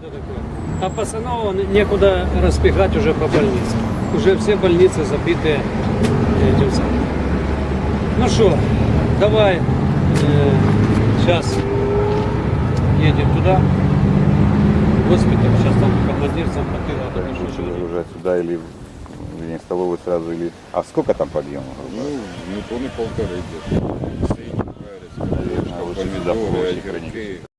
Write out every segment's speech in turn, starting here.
это такое. А пацанов не- некуда распихать уже по больнице. Уже все больницы забиты этим самым. Ну что, давай сейчас едем туда, госпиталь. Сейчас там командир зампотыла. Решили уже сюда или в столовую сразу, или... А сколько там подъемов? Ну, не помню, полторы где-то. Средний Наверное, лучше сюда проще хранить.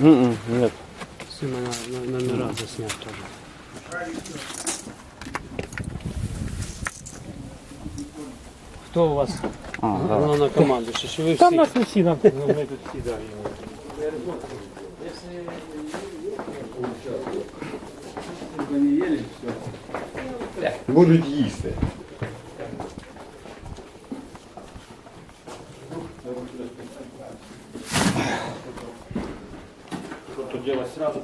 Нет. Все на, на, номера заснять тоже. Кто у вас главная команда? Что вы Там все? нас не всі, нам ми тут всі, да. Будуть їсти. Что делать сразу?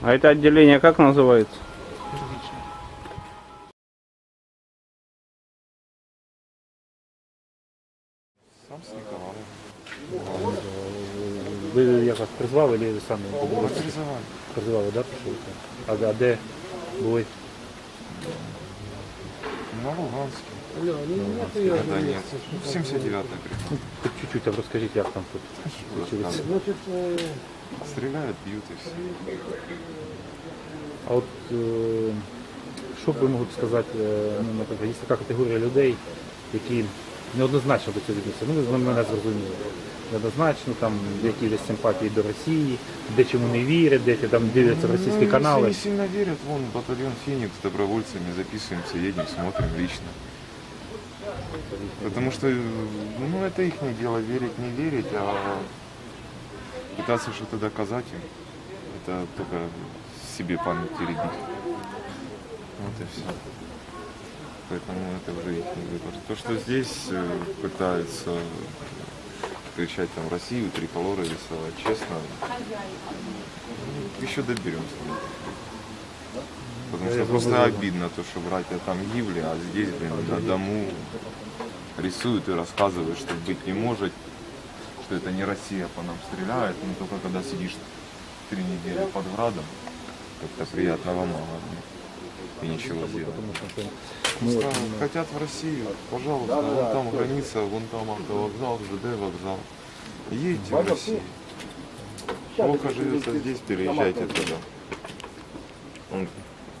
А это отделение как называется? Ви як вас призвали, чи ви самі? Призвали. Призвали, так? Да, пішли? А, а де були? На Луганске. Алло, ну, нет ее. Да нет. 79-я приход. Чуть-чуть там розкажіть, як там тут случилось. Значит, э, Стреляют, бьют и все. А от е, що б ви могли б сказати, е, ну, наприклад, є така категорія людей, які неоднозначно до цього відносяться. Ну, ви мене зрозуміли. Неоднозначно, там, які десь симпатії до Росії, де чому не вірять, де там дивляться російські Ну, канали. Если не сильно верят, вон батальон Феникс с добровольцами записываемся, едем, смотрим лично. Потому что, ну, это их дело, верить, не верить, а пытаться что-то доказать им, это только себе память теребить. Вот и все. Поэтому это уже их выбор. То, что здесь э, пытаются кричать там Россию, триколоры рисовать, честно, ну, еще доберемся. Потому что просто обидно то, что братья там гибли, а здесь, блин, на дому рисуют и рассказывают, что быть не может, что это не Россия по нам стреляет, но только когда сидишь три недели под градом, как-то приятного мало и ничего сделать. Ну, Просто хотят в Россию, пожалуйста, вон там граница, вон там автовокзал, ЖД вокзал. Едьте в Россию. Плохо живется здесь, переезжайте туда. Он,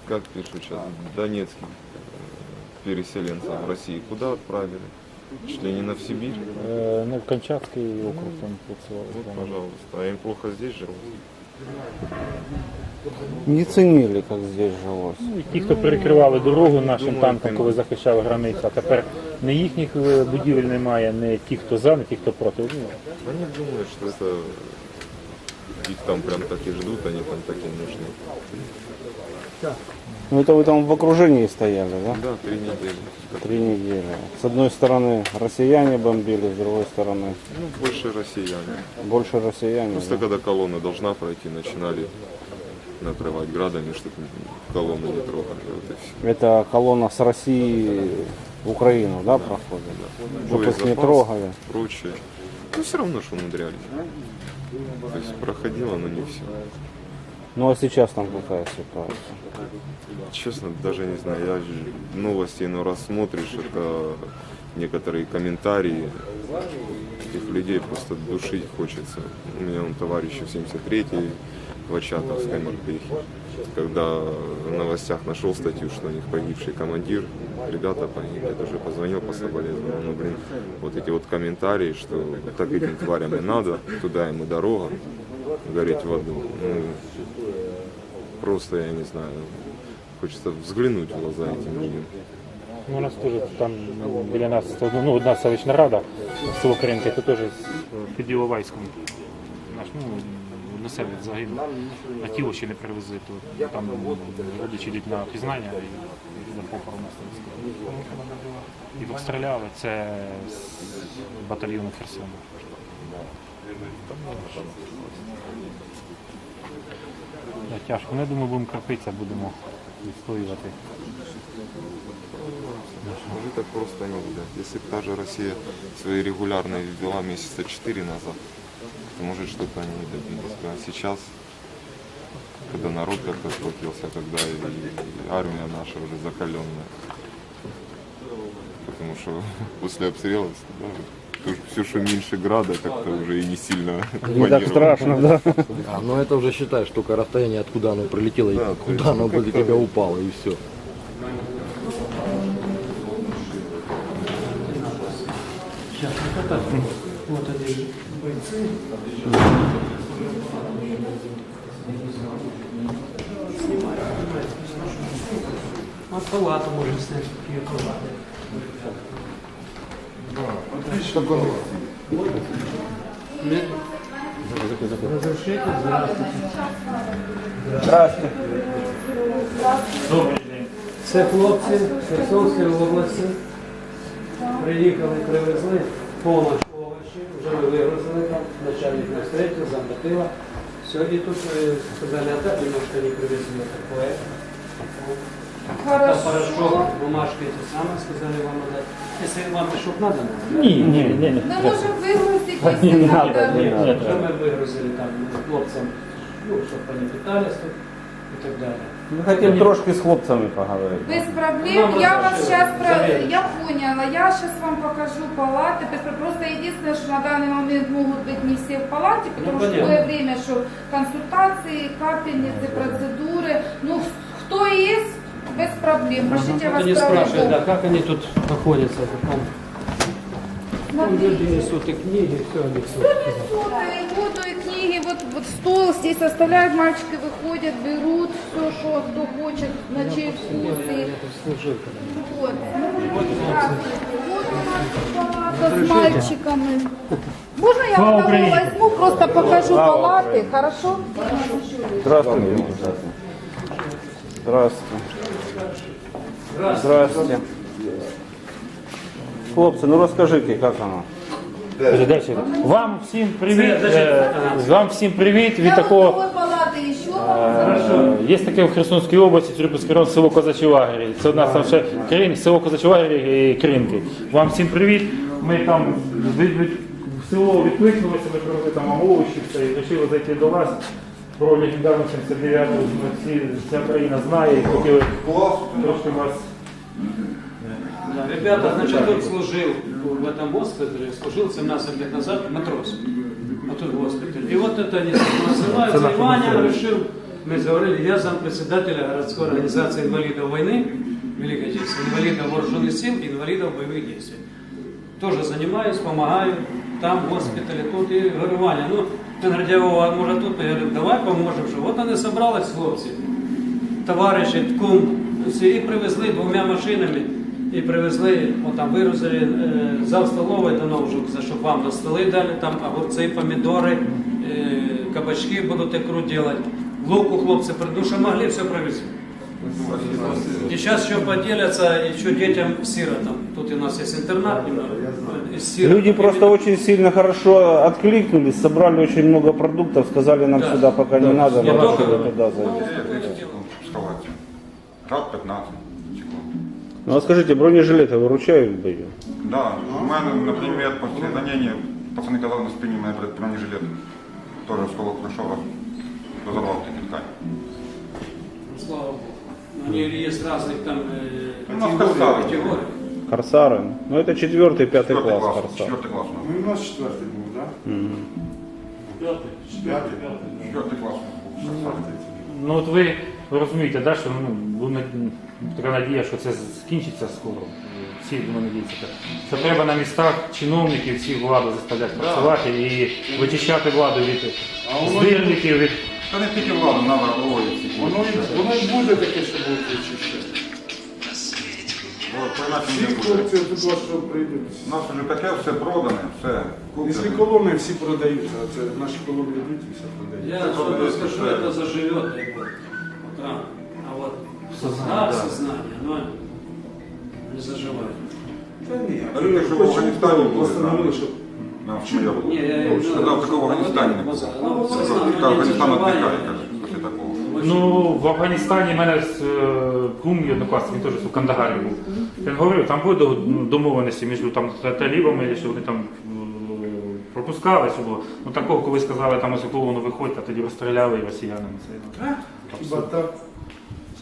как пишут сейчас, донецких э, переселенцев в России куда отправили? Чуть ли не на в Сибирь? Е, ну, Камчатський округ там Вот, пожалуйста. А им плохо здесь жилось? Не цінили, як здесь жилось. Ну, і ті, хто перекривали дорогу нашим танкам, коли захищали границю, а тепер не їхніх е, будівель немає, не ті, хто за, не ті, хто проти. Ну, думають, що что это их там прям так и ждут, они там так и нужны. Ну это вы там в окружении стояли, да? Да, три недели. Три недели. С одной стороны россияне бомбили, с другой стороны Ну, больше россияне. больше россияне. Просто да? когда колонна должна пройти, начинали накрывать градами, чтобы колонну не трогали. Вот. Это колонна с России в Украину, да, проходит? Чтобы их не трогали. Прочее. Ну, все равно, что умудрялись. То есть проходило, но не все. Ну а сейчас там какая ситуация? Честно, даже не знаю. Я новости иной раз смотришь, это некоторые комментарии этих людей просто душить хочется. У меня он товарищ в 73-й в Очатовской морпехе. Когда в новостях нашел статью, что у них погибший командир, ребята погибли, я тоже позвонил по соболезнованию. Ну, блин, вот эти вот комментарии, что так этим тварям и надо, туда ему дорога, гореть в аду. Ну, просто, я не знаю, хочется взглянуть в глаза этим людям. Ну, у нас теж там ну, біля нас ну, одна селищна рада, село Кринки, це теж під Іловайськом. Наш, ну, місцеві загинули, а тіло ще не привезли, то там родичі йдуть на пізнання і на похорон. І обстріляли це з батальйону Херсона. Тяжко. Ну, я думаю, будемо крепитися, будемо відстоювати. Уже так просто нельзя. Если бы та же Россия свои регулярные ввела месяца четыре назад, то может что-то они и добились. А сейчас, когда народ как-то сплотился, когда и, армия наша уже закаленная. Потому что после обстрела да, все, что меньше града, как-то уже и не сильно Не так страшно, да. А, ну это уже считаешь только расстояние, откуда оно прилетело, и то есть, куда оно ну, возле как-то- тебя упало, и все. Вот они бойцы. Снимай, снимай. Вот палату можно снять, какие палаты. Разрешите? Здравствуйте. Це хлопці з Херсонської області. Приїхали, привезли помощь овочі, вже ми вигрузили там, начальник нас встретил, заплатила. Сьогодні тут сказали, отдать немножко не привезли такое. Там порошок, бумажки эти самые, сказали вам отдать. Если вам мешок надо, Ні, ні, ні. Мы можем выгрузить, если надо. Вже ми вигрузили там хлопцям, ну, щоб вони питались тут і так далі. Ми хотіли трошки з хлопцями поговорити. Без Нам проблем. Я вас разрешили. сейчас про... Заверить. Я поняла. Я сейчас вам покажу палаты. Без проблем. Просто единственное, что на данный момент могут быть не все в палате, потому что Ну, понятно. такое время, что консультации, капельницы, процедуры. Ну, кто есть, без проблем. Пошлите Вот вас они спрашивают, да, как они тут находятся, в каком Ну, люди Смотрите. несут и книги, все несут. И воду, и книги, вот, вот стол здесь оставляют, мальчики выходят, берут все, что кто хочет, на чей вкус. Я и-. Вот. Вот у нас палата с мальчиками. Можно я одного возьму, просто покажу палаты, хорошо? Здравствуйте. Здравствуйте. Здравствуйте. Хлопці, ну розкажіть, як воно? Дальше. Вам всім привіт. Е, Вам всім привіт від такого. Е, Є таке в Херсонській області, Трипільський район, село Козачі Лагері. Це у нас там ще Крин, село Козачі Лагері і Кринки. Вам всім привіт. Ми там від- від- в село відкликнулися, ми привезли там вам овочі, все, і вирішили зайти до вас. Про легендарну 79-ту всі, вся країна знає і хотіли трошки вас. Да, ребята, значит, тут служил в этом госпитале, служил 17 лет назад матрос. Вот тут госпиталь. И вот это они называются. И Ваня решил, мы говорили, я зампредседателя городской организации инвалидов войны, Великой Отечественной, инвалидов вооруженных сил, инвалидов боевых действий. Тоже занимаюсь, помогаю, там в госпитале, тут. И говорю, Ваня, ну, він говорить, «О, а може тут? Я говорю, давай поможемо. Що от вони зібрались, хлопці, товариші, ткум, всі, і привезли двома машинами, і привезли, от там вирозили е, зал столовий до Новжук, за щоб вам до столи дали, там огурці, помідори, е, кабачки будуть ікру робити. Луку хлопці прийдуть, що могли, все привезли. И сейчас еще поделятся еще детям сиротам. Тут у нас есть интернат немного. из сирот. Люди просто очень сильно хорошо откликнулись, собрали очень много продуктов, сказали нам Да. сюда пока не Да. надо, Я мы только- решили туда зайти. Вставайте. Рад 15. чего. Ну а скажите, бронежилеты выручают в бою? Да, у мене, наприклад, після ранення пацани казали на спині, у мене бронежилет теж осколок пройшов, розорвав такі ткань. Слава Богу. Они есть разных там э, Ну, у нас категорий. Корсары. категорий. Корсары? Ну это четвертый, пятый Четвертий класс клас, Корсар. четвертий клас. у нас. Ну, у нас четвертий був, так? П'ятий? Четвертий клас. у нас був. Ну от ви, Ви розумієте, да, що ну, така надія, що це скінчиться скоро. Всі думаю, надіються. так. Що треба на містах чиновників, всі владу заставляти працювати і вичищати владу від здирників, від Та не тільки владу, треба головою. Воно, і- воно і буде таке, що буде по-інакше Всі хлопці тут вас що прийдуть. У нас вже таке все продане, все. Якщо куплено. колони всі продаються, а це наші колони йдуть і все продаються. Я скажу, это заживет. Рано. А вот сознание, сознание, оно не заживает. Та ні, А люди, в Афганістані були, постановили, що На майор. Не, я, я, Сказав, такого в Афганістані не було. Ну, Сказав, Афганістан каже, після такого. Ну, в Афганістані в мене з, е, кум і однокласник, він теж в Кандагарі був. Він говорив, там були до- ну, домовленості між там та- талібами, що вони там пропускали, що було. Ну такого, коли сказали, там ось колону виходьте, а тоді розстріляли і росіянами. Це ну, хіба абсурд. так.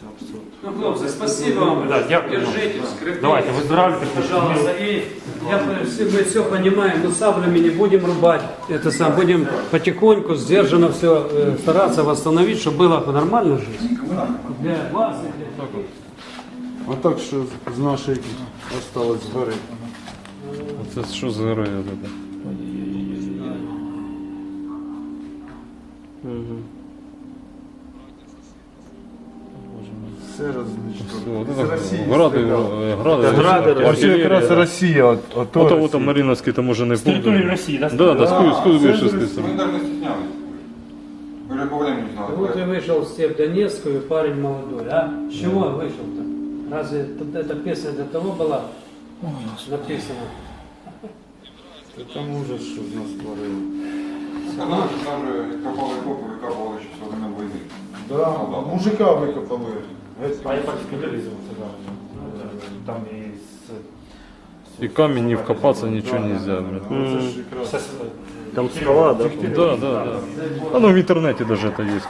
Це абсурд. Ну, хлопцы, спасибо вам. Да, дякую. Держитесь, крепитесь. Давайте, выздоравливайте. Пожалуйста. И я, все, мы все понимаем, но саблями не будем рубать. Это сам будем потихоньку, сдержанно все стараться восстановить, чтобы было нормально жизнь. Для вас и для А так, що з нашої осталось згори. Це що за герої? Все рознищено. Вот З это Росії гради, стріляли. е, гради, Гради, Ось якраз Росія, от, ото Ото, ото Росія. Маріновський, там уже не З території помню. Росії, да? Да, да, скуй, скуй це вийшов ж з Вони сторони. навіть не стіснялись. Ви вже по времени знали. Вот и вышел в степь Донецкую, парень молодой, а? С чего вышел-то? Разве тут эта песня для того была написана? Там ужас, що з нас творили. Там же як копали копи, викопували ще з времен війни. Да, мужика викопали. Геть. А я бачу телевізор, це да. Там і з... І камінь не вкопатися, нічого не можна. Це ж якраз. Все, с- Там скала, да? Да, да, да. А ну в интернете даже это есть.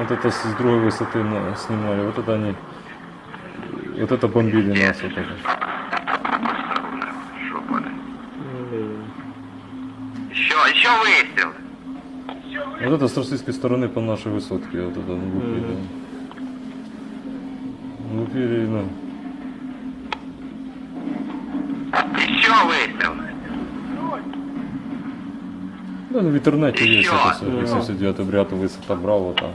Вот это с другой высоты на- снимали. Вот это они. Вот это бомбили нас. Вот это. Еще, еще выстрел. Вот это с российской стороны по нашей высотке. Вот это лупили. Лупили, ну. Еще выстрел. Да, ну, в интернете есть это все. 89 бряд, высота Браво там.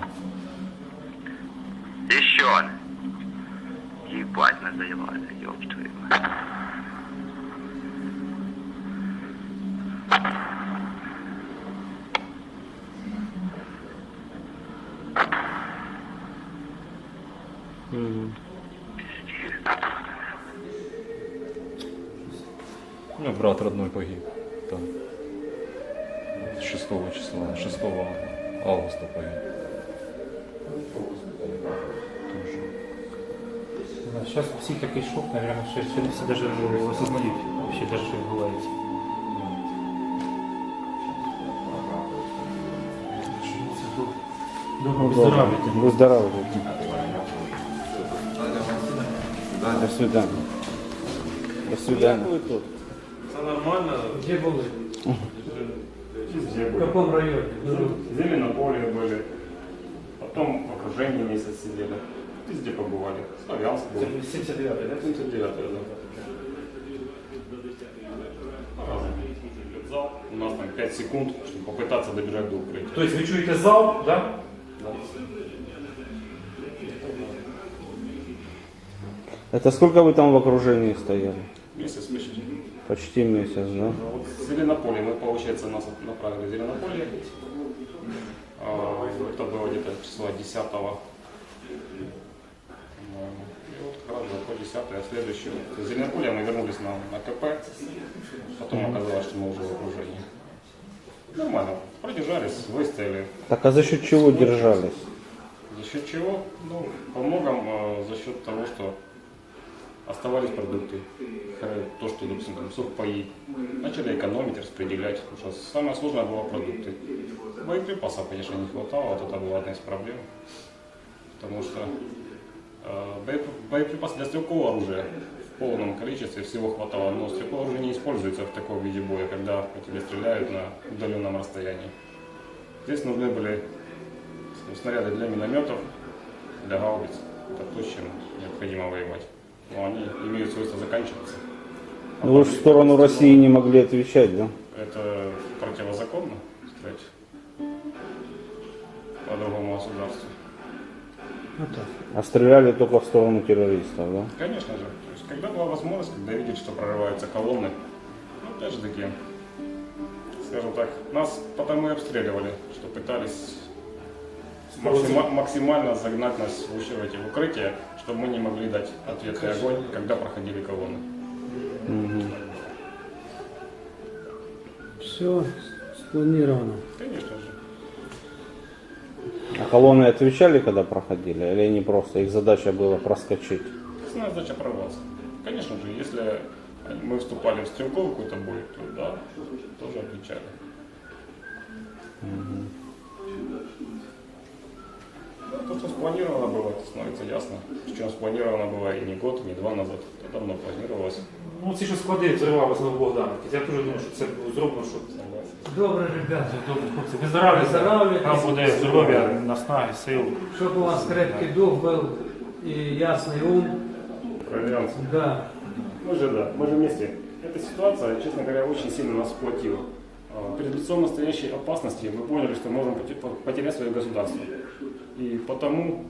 У меня брат родной погиб. Там. 6 числа, 6 августа погиб. Да, Сейчас все такой шок, наверное, что сегодня все даже осознают, вообще даже что бывает. Ну, Доброго здоров'я. Выздоравливайте. До свидания. До свидания. Где были? В каком районе? Зеленополе были, потом в окружении месяц сидели, везде побывали. Славянск был. 79 да? 79 да. Зал. У нас там 5 секунд, чтобы попытаться добежать до укрытия. Тобто ви чуєте зал, да? Это сколько вы там в окружении стояли? Месяц почти. Почти месяц, да? А Вот Зеленополе мы, получается, нас направили в Зеленополе. А, Это было где-то числа 10 по-моему. И вот как раз было по 10 а следующее. Зеленополя мы вернулись на, на КП. Потом оказалось, что мы уже в окружении. Нормально. Продержались, выстояли. Так а за счет чего держались? За счет чего? Ну, по многом э, за счет того, что оставались продукты. То, что, допустим, там сухпаи. Начали экономить, распределять. Что самое сложное было продукты. Боеприпасов, конечно, не хватало. Вот это была одна из проблем. Потому что э, боепри- боеприпасы для стрелкового оружия в полном количестве всего хватало. Но стрелковое оружие не используется в таком виде боя, когда по тебе стреляют на удаленном расстоянии. Здесь нужны были снаряды для минометов, для гаубиц. Это то, с чем необходимо воевать. Но они имеют свойство заканчиваться. А Ну вы же в сторону России не могли отвечать, да? Это противозаконно, сказать, по другому государству. Вот так. А стреляли только в сторону террористов, да? Конечно же. То есть, когда была возможность, когда видели, что прорываются колонны, ну, опять же таки, скажем так, нас потому и обстреливали, что пытались максима- максимально загнать нас в ущ- в укрытия, чтобы мы не могли дать ответный огонь, когда проходили колонны. Все спланировано. Конечно же. А колонны отвечали, когда проходили? Или они просто, их задача была проскочить? Основная задача прорваться. Конечно же, если мы вступали в стрелковый какой-то бой, то да, тоже отвечали. Ну, то, что спланировано было, это становится ясно. Причем спланировано было и не год, и не два назад. Это давно планировалось. Ну, ці ж склади взривали знову Богданки. Я теж думаю, що це було зроблено, щоб. Добре, ребята. добре, хлопці, виздоравлюйте. Виздоравлюйте. Нам буде здоров'я, наснаги, сил. Чтобы у вас крепкий дух был и ясный ум. Проверяемся. Да. Мы же, да, мы же вместе. Эта ситуация, честно говоря, очень сильно нас сплотила. А, Перед лицом настоящей опасности мы поняли, что можем поте- по- потерять свое государство. И потому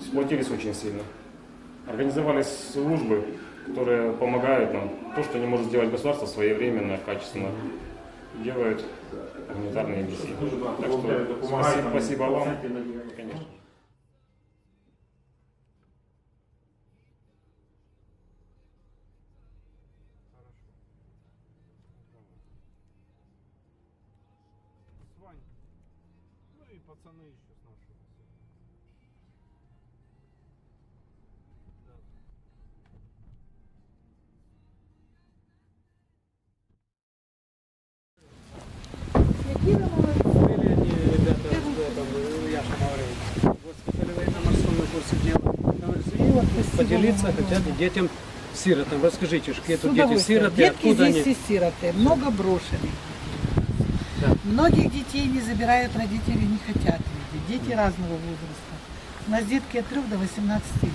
сплотились очень сильно. Организовались службы, которые помогают нам. То, что не может сделать государство своевременно, качественно, делают гуманитарные миссии. Так что спасибо, спасибо вам. Конечно. Поделиться хотят и детям сиротам. Расскажите, какие тут дети сироты, Детки откуда здесь они? все сироты, много брошенных. Многих детей не забирают родители, не хотят видеть. Дети разного возраста. У нас детки от 3 до 18 лет.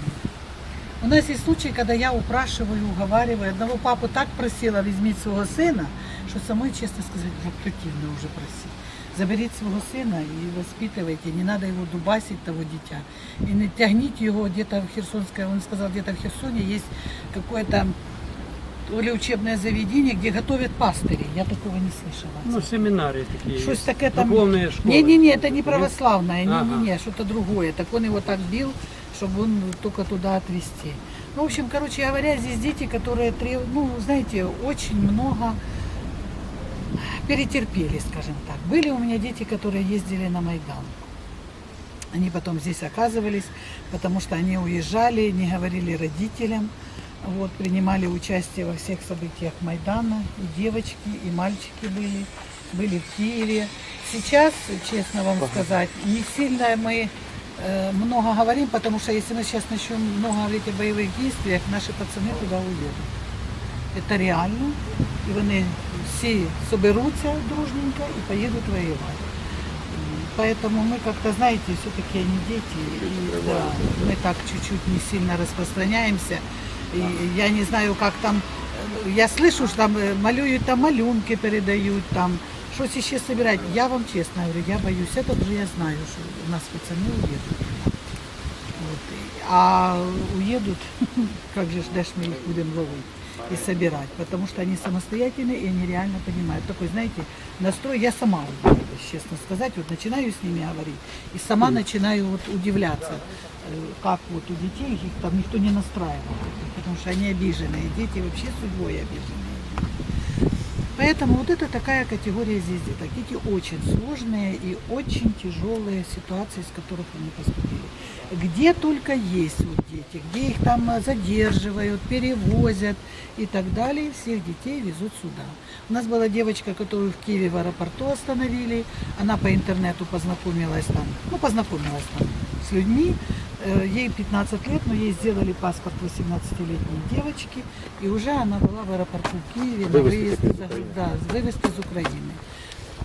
У нас есть случаи, когда я упрашиваю, уговариваю. Одного папу так просила візьміть свого сина, що самой, честно сказать, уже противно уже просить. Заберіть свого сина і воспитывайте, не надо его дубасить, того дитя. И не тягните его где-то в Херсонское, он сказал, где-то в Херсоне есть какое-то то ли учебное заведение, где готовят пастырей. Я такого не слышала. Ну, семинарии такие есть. таке там. Духовные школы. Не-не-не, это не православное, Ага. не-не-не, что-то другое. Так он его так бил, чтобы он только туда отвезти. Ну, в общем, короче говоря, здесь дети, которые ну, знаете, очень много перетерпели, скажем так. Были у меня дети, которые ездили на Майдан. Они потом здесь оказывались, потому что они уезжали, не говорили родителям, вот, принимали участие во всех событиях Майдана. И девочки, и мальчики были, были в Киеве. Сейчас, честно вам сказать, не сильно мы э, много говорим, потому что если мы сейчас начнем много говорить о боевых действиях, наши пацаны туда уедут. Это реально. І вони всі соберуться дружненько и поедут воевать. Поэтому мы как-то, знаете, все-таки они дети, и да, мы так чуть-чуть не сильно распространяемся. И я не знаю, как там, э, я слышу, что там э, малюют, там малюнки передают, там что ще собирать. Я вам честно говорю, я боюсь, это уже я знаю, что у нас пацаны уедут. Вот. А уедут, как же ждешь, мы их будем ловить и собирать, потому что они самостоятельные и они реально понимают. Такой, знаете, настрой, я сама удивилась, честно сказать, вот начинаю с ними говорить и сама начинаю вот удивляться, э, как вот у детей их там никто не настраивал, потому что они обиженные, дети вообще судьбой обиженные. Поэтому вот это такая категория здесь деток. Дети очень сложные и очень тяжелые ситуации, с которых они поступили. Где только есть вот дети, где их там э, задерживают, перевозят и так далее, всех детей везут сюда. У нас была девочка, которую в Киеве в аэропорту остановили, она по интернету познакомилась там, ну познакомилась там с людьми, ей 15 лет, но ей сделали паспорт 18-летней девочки, и уже она была в аэропорту Киеве на выезд из да, вывезти из Украины.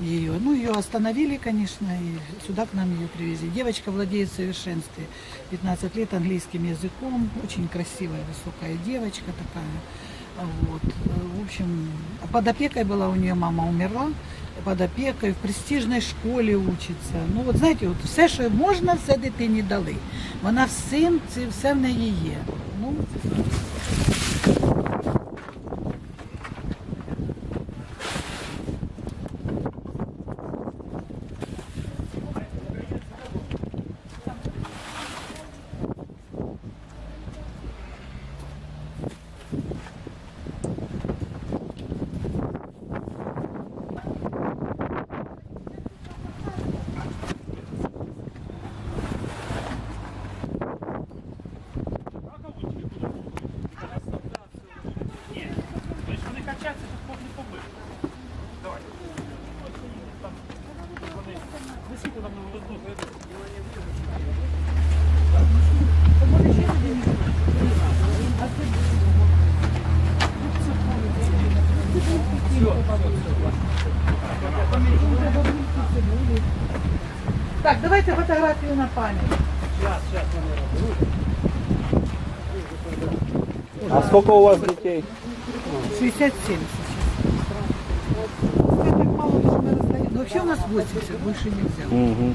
Ее. Ну, ее остановили, конечно, и сюда к нам ее привезли. Девочка владеет в совершенстве. 15 лет английским языком, очень красивая, высокая девочка такая. Вот. Э, В общем, под опекой была у нее мама умерла, під опікою, в престижній школі учиться. Ну от знаєте, от все, що можна, все дитині дали. Вона всім, це все в неї є. Ну, Давайте фотографію на пам'ять. А сколько у вас детей? 67 сейчас. Но вообще у нас 80, больше нельзя. Угу.